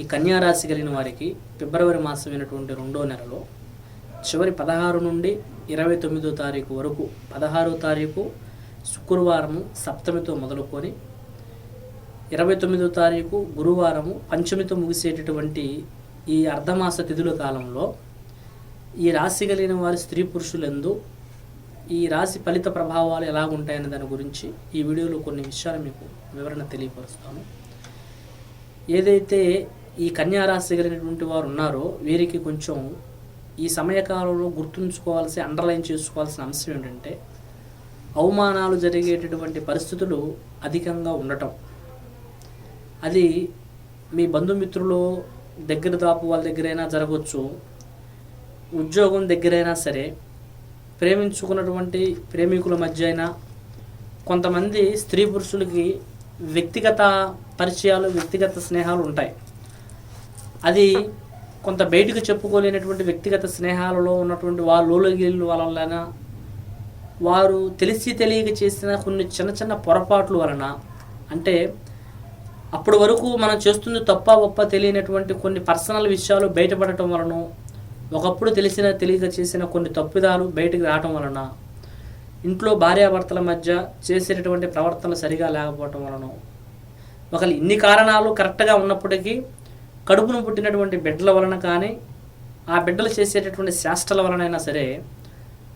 ఈ కన్యా రాశి కలిగిన వారికి ఫిబ్రవరి మాసమైనటువంటి రెండో నెలలో చివరి పదహారు నుండి ఇరవై తొమ్మిదో తారీఖు వరకు పదహారో తారీఖు శుక్రవారము సప్తమితో మొదలుకొని ఇరవై తొమ్మిదో తారీఖు గురువారము పంచమితో ముగిసేటటువంటి ఈ అర్ధమాస తిథుల కాలంలో ఈ రాశి కలిగిన వారి స్త్రీ పురుషులందు ఈ రాశి ఫలిత ప్రభావాలు ఎలా ఉంటాయనే దాని గురించి ఈ వీడియోలో కొన్ని విషయాలు మీకు వివరణ తెలియపరుస్తాను. ఏదైతే ఈ కన్యారాశి కలిగినటువంటి వారు ఉన్నారో వీరికి కొంచెం ఈ సమయకాలంలో గుర్తుంచుకోవాల్సి అండర్లైన్ చేసుకోవాల్సిన అంశం ఏంటంటే అవమానాలు జరిగేటటువంటి పరిస్థితులు అధికంగా ఉండటం. అది మీ బంధుమిత్రులు దగ్గర దాపు వాళ్ళ దగ్గరైనా జరగవచ్చు ఉద్యోగం దగ్గరైనా సరే ప్రేమించుకున్నటువంటి ప్రేమికుల మధ్య అయినా కొంతమంది స్త్రీ పురుషులకి వ్యక్తిగత పరిచయాలు వ్యక్తిగత స్నేహాలు ఉంటాయి. అది కొంత బయటకు చెప్పుకోలేనటువంటి వ్యక్తిగత స్నేహాలలో ఉన్నటువంటి వాళ్ళ వలన వారు తెలిసి తెలియక చేసిన కొన్ని చిన్న చిన్న పొరపాట్ల వలన అంటే అప్పటి వరకు మనం చేస్తుంది తప్ప ఒప్ప తెలియనటువంటి కొన్ని పర్సనల్ విషయాలు బయటపడటం వలన ఒకప్పుడు తెలిసిన తెలియక చేసిన కొన్ని తప్పిదాలు బయటకు రావటం వలన ఇంట్లో భార్యాభర్తల మధ్య చేసేటటువంటి ప్రవర్తనలు సరిగా లేకపోవటం వలన. ఒకళ్ళు ఇన్ని కారణాలు కరెక్ట్గా ఉన్నప్పటికీ కడుపును పుట్టినటువంటి బిడ్డల వలన కానీ ఆ బిడ్డలు చేసేటటువంటి శాస్త్రాల వలనైనా సరే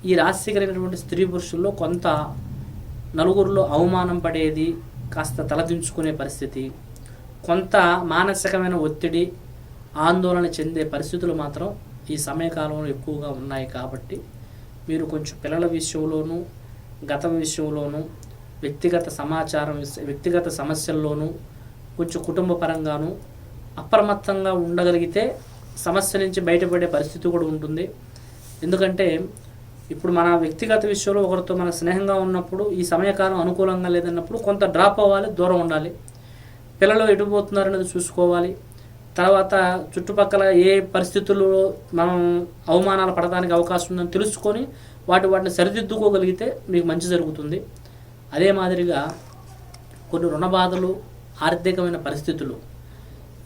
ఈ రాశి కలిగినటువంటి స్త్రీ పురుషుల్లో కొంత నలుగురిలో అవమానం పడేది కాస్త తలదించుకునే పరిస్థితి కొంత మానసికమైన ఒత్తిడి ఆందోళన చెందే పరిస్థితులు మాత్రం ఈ సమయకాలంలో ఎక్కువగా ఉన్నాయి కాబట్టి మీరు కొంచెం పిల్లల విషయంలోనూ గతం విషయంలోనూ వ్యక్తిగత సమాచారం వ్యక్తిగత సమస్యల్లోనూ కొంచెం కుటుంబ పరంగానూ అప్రమత్తంగా ఉండగలిగితే సమస్య నుంచి బయటపడే పరిస్థితి కూడా ఉంటుంది. ఎందుకంటే ఇప్పుడు మన వ్యక్తిగత విషయంలో ఒకరితో మన స్నేహంగా ఉన్నప్పుడు ఈ సమయకాలం అనుకూలంగా లేదన్నప్పుడు కొంత డ్రాప్ అవ్వాలి దూరం ఉండాలి. పిల్లలు ఎటుపోతున్నారు అనేది చూసుకోవాలి. తర్వాత చుట్టుపక్కల ఏ పరిస్థితుల్లో మనం అవమానాలు పడడానికి అవకాశం ఉందని తెలుసుకొని వాటి వాటిని సరిదిద్దుకోగలిగితే మీకు మంచి జరుగుతుంది. అదే మాదిరిగా కొన్ని రుణ బాధలు ఆర్థికమైన పరిస్థితులు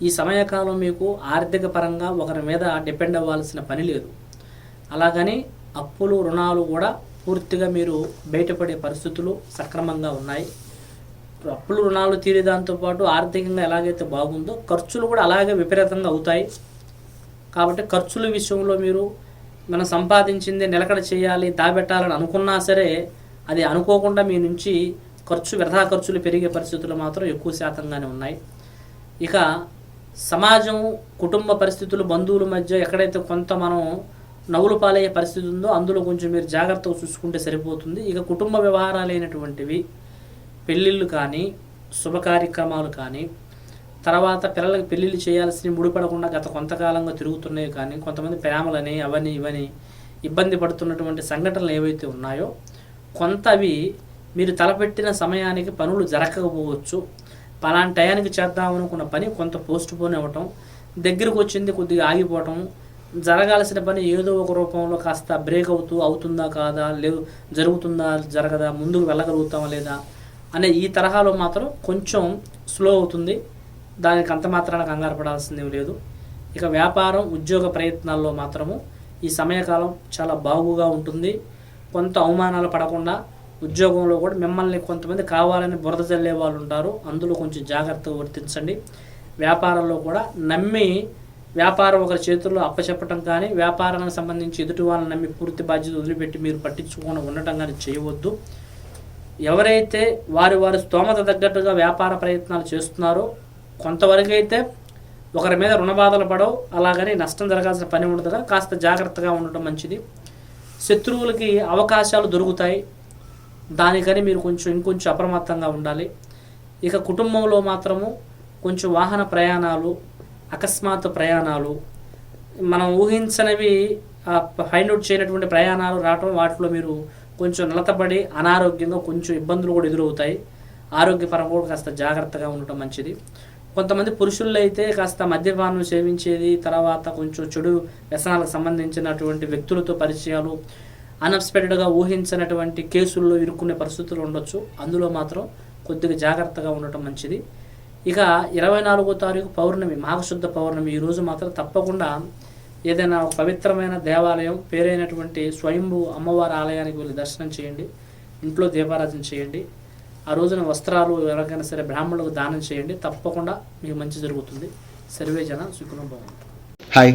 ఈ సమయకాలం మీకు ఆర్థిక పరంగా ఒకరి మీద డిపెండ్ అవ్వాల్సిన పని లేదు. అలాగని అప్పులు రుణాలు కూడా పూర్తిగా మీరు బయటపడే పరిస్థితులు సక్రమంగా ఉన్నాయి. అప్పులు రుణాలు తీరే దాంతోపాటు ఆర్థికంగా ఎలాగైతే బాగుందో ఖర్చులు కూడా అలాగే విపరీతంగా అవుతాయి. కాబట్టి ఖర్చుల విషయంలో మీరు మనం సంపాదించింది నిలకడ చేయాలి దాబెట్టాలని అనుకున్నా సరే అది అనుకోకుండా మీ నుంచి ఖర్చు వ్యర్థ ఖర్చులు పెరిగే పరిస్థితులు మాత్రం ఎక్కువ శాతంగానే ఉన్నాయి. ఇక సమాజం కుటుంబ పరిస్థితులు బంధువుల మధ్య ఎక్కడైతే కొంత మనం నవ్వులు పాలయ్యే పరిస్థితి ఉందో అందులో కొంచెం మీరు జాగ్రత్తగా చూసుకుంటే సరిపోతుంది. ఇక కుటుంబ వ్యవహారాలైనటువంటివి పెళ్ళిళ్ళు కానీ శుభ కార్యక్రమాలు కానీ తర్వాత పిల్లలకి పెళ్ళిళ్ళు చేయాల్సిన ముడిపడకుండా గత కొంతకాలంగా తిరుగుతున్నాయి కానీ కొంతమంది ప్రేమలని అవని ఇవని ఇబ్బంది పడుతున్నటువంటి సంఘటనలు ఏవైతే ఉన్నాయో కొంత అవి మీరు తలపెట్టిన సమయానికి పనులు జరగకపోవచ్చు. పలాంటి టయానికి చేద్దామనుకున్న పని కొంత పోస్ట్ పోన్ అవ్వటం దగ్గరకు వచ్చింది కొద్దిగా ఆగిపోవటం జరగాల్సిన పని ఏదో ఒక రూపంలో కాస్త బ్రేక్ అవుతూ అవుతుందా కాదా లేవు జరుగుతుందా జరగదా ముందుకు వెళ్ళగలుగుతామా లేదా అనే ఈ తరహాలో మాత్రం కొంచెం స్లో అవుతుంది. దానికి అంత మాత్రాన కంగారు పడాల్సింది లేదు. ఇక వ్యాపారం ఉద్యోగ ప్రయత్నాల్లో మాత్రము ఈ సమయకాలం చాలా బాగుగా ఉంటుంది. కొంత అవమానాలు పడకుండా ఉద్యోగంలో కూడా మిమ్మల్ని కొంతమంది కావాలని బురద చల్లే వాళ్ళు ఉంటారు. అందులో కొంచెం జాగ్రత్తగా వర్తించండి. వ్యాపారంలో కూడా నమ్మి వ్యాపారం ఒకరి చేతుల్లో అప్పచెప్పటం కానీ వ్యాపారానికి సంబంధించి ఎదుటి వాళ్ళని నమ్మి పూర్తి బాధ్యత వదిలిపెట్టి మీరు పట్టించుకొని ఉండటం కానీ చేయవద్దు. ఎవరైతే వారి వారి స్తోమత తగ్గట్టుగా వ్యాపార ప్రయత్నాలు చేస్తున్నారో కొంతవరకు అయితే ఒకరి మీద రుణబాధలు పడవు. అలాగని నష్టం జరగాల్సిన పని ఉండదుగా కాస్త జాగ్రత్తగా ఉండటం మంచిది. శత్రువులకి అవకాశాలు దొరుకుతాయి. దానికని మీరు కొంచెం ఇంకొంచెం అప్రమత్తంగా ఉండాలి. ఇక కుటుంబంలో మాత్రము కొంచెం వాహన ప్రయాణాలు అకస్మాత్తు ప్రయాణాలు మనం ఊహించనివి ఫైండ్ అవుట్ చేయనటువంటి ప్రయాణాలు రావటం వాటిలో మీరు కొంచెం నిలతపడి అనారోగ్యంగా కొంచెం ఇబ్బందులు కూడా ఎదురవుతాయి. ఆరోగ్యపరంగా కూడా కాస్త జాగ్రత్తగా ఉండటం మంచిది. కొంతమంది పురుషుల్లో అయితే కాస్త మద్యపానం సేవించేది తర్వాత కొంచెం చెడు వ్యసనాలకు సంబంధించినటువంటి వ్యక్తులతో పరిచయాలు అన్ఎక్స్పెక్టెడ్గా ఊహించినటువంటి కేసుల్లో ఇరుక్కునే పరిస్థితులు ఉండొచ్చు. అందులో మాత్రం కొద్దిగా జాగ్రత్తగా ఉండటం మంచిది. ఇక ఇరవై నాలుగో తారీఖు పౌర్ణమి మాఘశుద్ధ పౌర్ణమి. ఈ రోజు మాత్రం తప్పకుండా ఏదైనా పవిత్రమైన దేవాలయం పేరైనటువంటి స్వయంభూ అమ్మవారి ఆలయానికి వెళ్ళి దర్శనం చేయండి. ఇంట్లో దీపారాధన చేయండి. ఆ రోజున వస్త్రాలు ఎవరికైనా సరే బ్రాహ్మణులకు దానం చేయండి. తప్పకుండా మీకు మంచి జరుగుతుంది. సర్వే జన సుఖనం భవంతు. హాయ్.